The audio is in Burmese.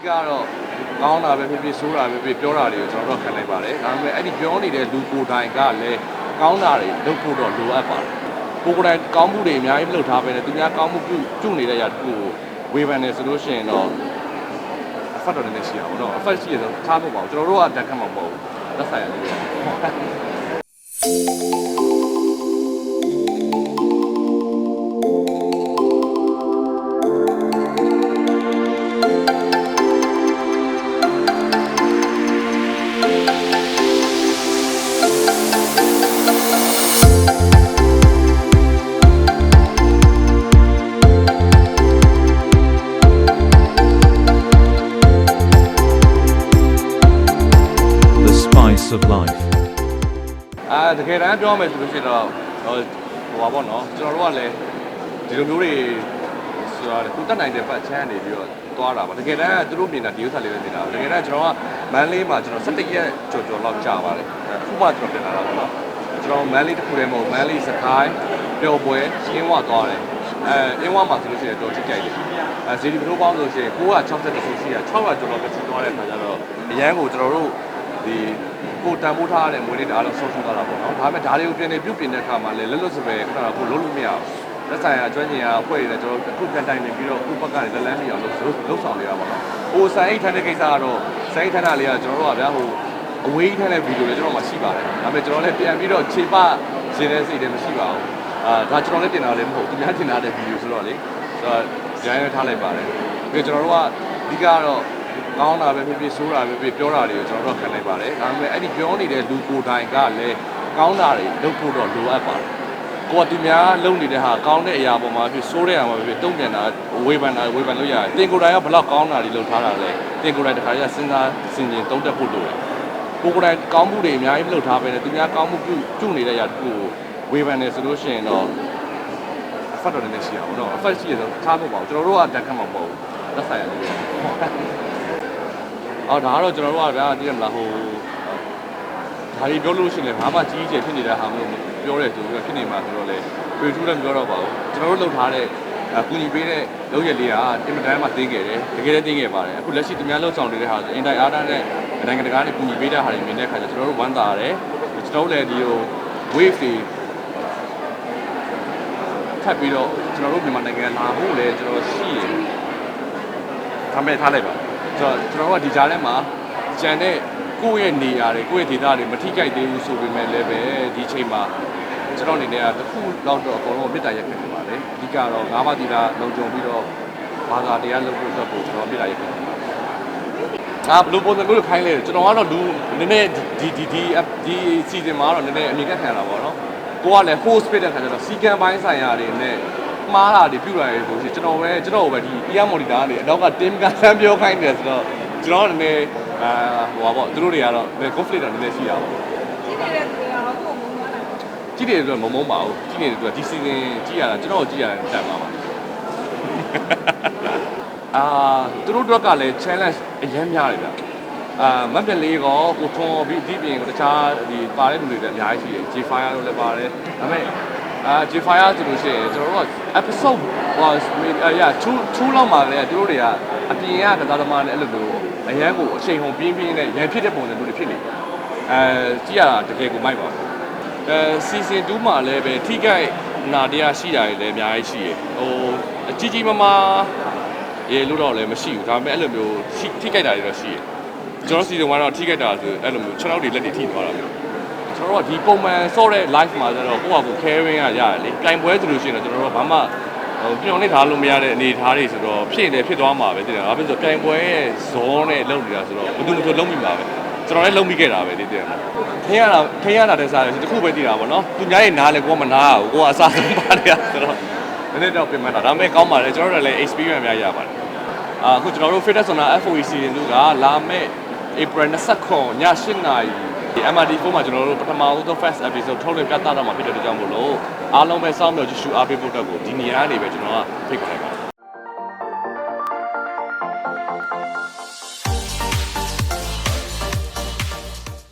ဒီကတော့ကောင်းတာပဲဖြစ်ဖြစ်ဆိုးတာပဲဖြစ်ဖြစ်ပြောတာတွေကိုကျွန်တော်တို့ခံနိုင်ပါတယ်ဒါပေမဲ့အဲ့ဒီပြောနေတဲ့လူကိုယ်တိုင်ကလည်းကောင်းတာတွေလုပ်ဖို့တော့လိုအပ်ပါတယ်ကိုယ်ကိုယ်တိုင်ကောင်းမှုတွေအများကြီးလုပ်ထားပဲလေသူများကောင်းမှုပြုပြုနေတဲ့ຢာတစ်ခုကိုဝေဖန်နေဆိုလို့ရှိရင်တော့အဖတ်တော်နေနေရှိတာပေါ့နော်အဖတ်ရှိရတော့ထားဖို့ပါဘူးကျွန်တော်တို့ကတက်ခတ်မှာမဟုတ်ဘူးလက်ဆိုင်ရတယ် of life. အာတကယ်တမ်းပြောမယ်ဆိုလို့ရှိရင်တော့ဟိုဟိုပါပေါ့နော်ကျွန်တော်တို့ကလည်းဒီလိုမျိုးတွေဆိုတာသူတက်နိုင်တဲ့ဘတ်ချမ်းနေပြီးတော့သွားတာပါတကယ်တမ်းသူတို့မြင်တာဒီဥစ္စာလေးပဲမြင်တာတကယ်တမ်းကျွန်တော်ကမန်လေးမှာကျွန်တော်17ရက်ကြော်ကြော်လောက်ကြာပါတယ်အခုမှကျွန်တော်တင်လာတာပေါ့နော်ကျွန်တော်မန်လေးတစ်ခုတည်းမဟုတ်မန်လေးစကိုင်းပျော်ပွဲရှင်းဝသွားတယ်အဲအင်းဝမှာဆိုလို့ရှိရင်တော့ကြည့်ကြိုက်တယ်အဲဇီဒီပရိုပေါင်းဆိုလို့ရှိရင်960ဆိုရှိရ600ကျော်လောက်ပဲစီးသွားတဲ့ခါကျတော့အရန်ကိုကျွန်တော်တို့ ဒီကိုတန်ဖိုးထားတဲ့မွေးနေ့တအားလုံးဆုံးရှုံးသွားတာပေါ့နော်ဒါပေမဲ့ဒါတွေကိုပြင်နေပြုတ်ပြင်တဲ့အခါမှာလည်းလက်လွတ်စပယ်ခုနကကိုလုံးလို့မရဘူးလက်ဆိုင်ရာအကျွမ်းကျင်ရာအဖွဲ့တွေလည်းကျွန်တော်အခုပြန်တိုင်နေပြီးတော့အခုဘက်ကနေလက်လန်းမိအောင်လုပ်လုပ်ဆောင်နေတာပေါ့နော်ဟိုဆိုင်အိတ်ထမ်းတဲ့ကိစ္စကတော့ဆိုင်အိတ်ထမ်းတာလေးကကျွန်တော်တို့ကဗျာဟိုအဝေးထမ်းတဲ့ဗီဒီယိုလည်းကျွန်တော်မှရှိပါတယ်ဒါပေမဲ့ကျွန်တော်လည်းပြန်ပြီးတော့ခြေပရှင်းတဲ့စိတ်လည်းမရှိပါဘူးအာဒါကျွန်တော်လည်းတင်တာလည်းမဟုတ်ဘူးသူများတင်တာတဲ့ဗီဒီယိုဆိုတော့လေဆိုတော့ဂျိုင်းရထားလိုက်ပါတယ်ပြီးတော့ကျွန်တော်တို့ကအဓိကတော့ ကောင်းတာပဲဖြစ်ဖြစ်ဆိုးတာပဲဖြစ်ဖြစ်ပြောတာတွေကိုကျွန်တော်တို့ခံနိုင်ပါတယ်ဒါပေမဲ့အဲ့ဒီပြောနေတဲ့လူကိုယ်တိုင်ကလည်းကောင်းတာတွေလုပ်ဖို့တော့လိုအပ်ပါတယ်ကိုကသူများလုပ်နေတဲ့ဟာကောင်းတဲ့အရာပေါ်မှာဖြစ်ဆိုးတဲ့အရာမှာဖြစ်တုံ့ပြန်တာဝေဖန်တာဝေဖန်လို့ရတယ်တင်ကိုယ်တိုင်ကဘယ်လောက်ကောင်းတာတွေလုပ်ထားတာလဲတင်ကိုယ်တိုင်တခါကျစဉ်းစားဆင်ခြင်သုံးသပ်ဖို့လိုတယ်ကိုယ်ကိုယ်တိုင်ကောင်းမှုတွေအများကြီးလုပ်ထားပဲလေသူများကောင်းမှုပြုပြုနေတဲ့ຢာတစ်ခုကိုဝေဖန်နေဆိုလို့ရှိရင်တော့အဖတ်တော်နေနေရှိတာပေါ့နော်အဖတ်ရှိရတော့ထားဖို့ပါဘူးကျွန်တော်တို့ကတက်ခတ်မှာမဟုတ်ဘူးလက်ဆိုင်ရတယ် အော်ဒါကတော့ကျွန်တော်တို့ကဗျာတည်ရမလားဟိုဒါကြီးပြောလို့ရှိရင်လည်းဘာမှကြီးကြီးကျယ်ဖြစ်နေတဲ့ဟာမျိုးပြောရဲဆိုပြီးတော့ဖြစ်နေမှာဆိုတော့လေတွေ့ထူးလည်းမပြောတော့ပါဘူးကျွန်တော်တို့လုပ်ထားတဲ့အကူညီပေးတဲ့လုပ်ရက်လေးကအင်မတန်မှတင်းခဲ့တယ်တကယ်လည်းတင်းခဲ့ပါတယ်အခုလက်ရှိသူများလှုပ်ဆောင်နေတဲ့ဟာဆိုအင်တိုင်အားတာနဲ့နိုင်ငံတကာနဲ့ကူညီပေးတဲ့ဟာတွေမြင်တဲ့အခါကျကျွန်တော်တို့ဝမ်းသာရတယ်ကျွန်တော်တို့လည်းဒီဟို wave တွေထပ်ပြီးတော့ကျွန်တော်တို့မြန်မာနိုင်ငံလာဖို့လည်းကျွန်တော်ရှိရဒါမဲ့ထားလိုက်ပါဆို တော့ကျွန်တော်တို့ကဒီကြားထဲမှာကြံတဲ့ကိုယ့်ရဲ့နေရာတွေကိုယ့်ရဲ့ဒေသတွေမထိကြိုက်သေးဘူးဆိုပေမဲ့လည်းပဲဒီချိန်မှာကျွန်တော်အနေနဲ့ကတစ်ခုတော့တော့အကုန်လုံးမေတ္တာရက်ခံနေပါတယ်အဓိကတော့ငါးပါးသီလလုံခြုံပြီးတော့ဘာသာတရားလုပ်ဖို့အတွက်ကိုကျွန်တော်မေတ္တာရက်ခံနေပါတယ်အာဘလူးပုံစံမျိုးကိုခိုင်းလေကျွန်တော်ကတော့လူနည်းနည်းဒီဒီဒီဒီစီဇန်မှာတော့နည်းနည်းအမြင်ကခံရတာပေါ့နော်ကိုကလည်း host ဖြစ်တဲ့ခါကျတော့စီကံပိုင်းဆိုင်ရာတွေနဲ့ မှားတာတွေပြုတ်လာရဆိုရှင်ကျွန်တော်ပဲကျွန်တော်ပဲဒီ ear monitor ကနေအနောက်က team ကဆန်းပြောခိုင်းတယ်ဆိုတော့ကျွန်တော်ကလည်းနည်းနည်းအာဟိုပါပေါ့သူတို့တွေကတော့ conflict တော့နည်းနည်းရှိတာပေါ့ကြည့်နေတဲ့သူကဟောကိုမုန်းသွားတာကြည့်နေတဲ့အတွက်မမုန်းပါဘူးကြည့်နေတဲ့အတွက်ဒီ season ကြည့်ရတာကျွန်တော်ကိုကြည့်ရတာတန်ပါပါအာသူတို့တော့ကလည်း challenge အရင်များတယ်ဗျအာမက်ပြလေးကောကိုထွန်ပြီးဒီပြင်တခြားဒီပါတဲ့လူတွေလည်းအများကြီးရှိတယ် J-Fire တို့လည်းပါတယ်ဒါပေမဲ့ အာ J-Fire ဆိုလို့ရှိရင်ကျွန်တော်တို့က episode was made အာ yeah 2 2လောက်မှာလည်းသူတို့တွေကအပြင်ကကစားသမားနဲ့အဲ့လိုမျိုးအရန်ကိုအချိန်ဟုန်ပြင်းပြင်းနဲ့ရန်ဖြစ်တဲ့ပုံစံမျိုးတွေဖြစ်နေတယ်အဲကြည့်ရတာတကယ်ကိုမိုက်ပါဘူးအဲ season 2မှာလည်းပဲထိခိုက်နာတရားရှိတာတွေလည်းအများကြီးရှိရယ်ဟိုအကြီးကြီးမားမားရေလို့တော့လည်းမရှိဘူးဒါပေမဲ့အဲ့လိုမျိုးထိထိခိုက်တာတွေတော့ရှိရယ်ကျွန်တော် season 1တော့ထိခိုက်တာဆိုအဲ့လိုမျိုး6လောက်တွေလက်တွေထိသွားတာမျိုး ကျွန်တော်တို့ကဒီပုံမှန်ဆော့တဲ့ live မှာကျတော့ကိုယ့်ဟာကိုယ် caring ကရတယ်လေပြိုင်ပွဲဆိုလို့ရှိရင်တော့ကျွန်တော်တို့ကဘာမှဟိုပြောင်းနေထားလို့မရတဲ့အနေအထားတွေဆိုတော့ဖြစ်နေဖြစ်သွားမှာပဲတည်တယ်။ဒါပေမဲ့ဆိုပြိုင်ပွဲရဲ့ဇောနဲ့လုံနေတာဆိုတော့ဘယ်သူမှမဆိုလုံမိမှာပဲ။ကျွန်တော်လည်းလုံမိခဲ့တာပဲတည်တယ်။ခင်းရတာခင်းရတာတဲ့စားတယ်တခုပဲတည်တာပေါ့နော်။သူများရဲ့နားလဲကိုကမနာဘူး။ကိုကအစားဆုံးပါလေဆိုတော့နည်းနည်းတော့ပြင်မှန်းတာဒါပေမဲ့ကောင်းပါလေကျွန်တော်တို့လည်း experience များရပါတယ်။အာအခုကျွန်တော်တို့ fitness center FOE season 2ကလာမဲ့ April 29ည8နာရီ ဒီ MRT4 မှာကျွန်တော်တို့ပထမဦးဆုံး first episode ထုတ်လွှင့်ပြသတော့မှာဖြစ်တဲ့အတွက်ကြောင့်မို့လို့အားလုံးပဲစောင့်မျှော်ကြည့်ရှုအားပေးဖို့အတွက်ကိုဒီနေရာကနေပဲကျွန်တော်ကဖိတ်ခေါ်လိုက်ပါတယ်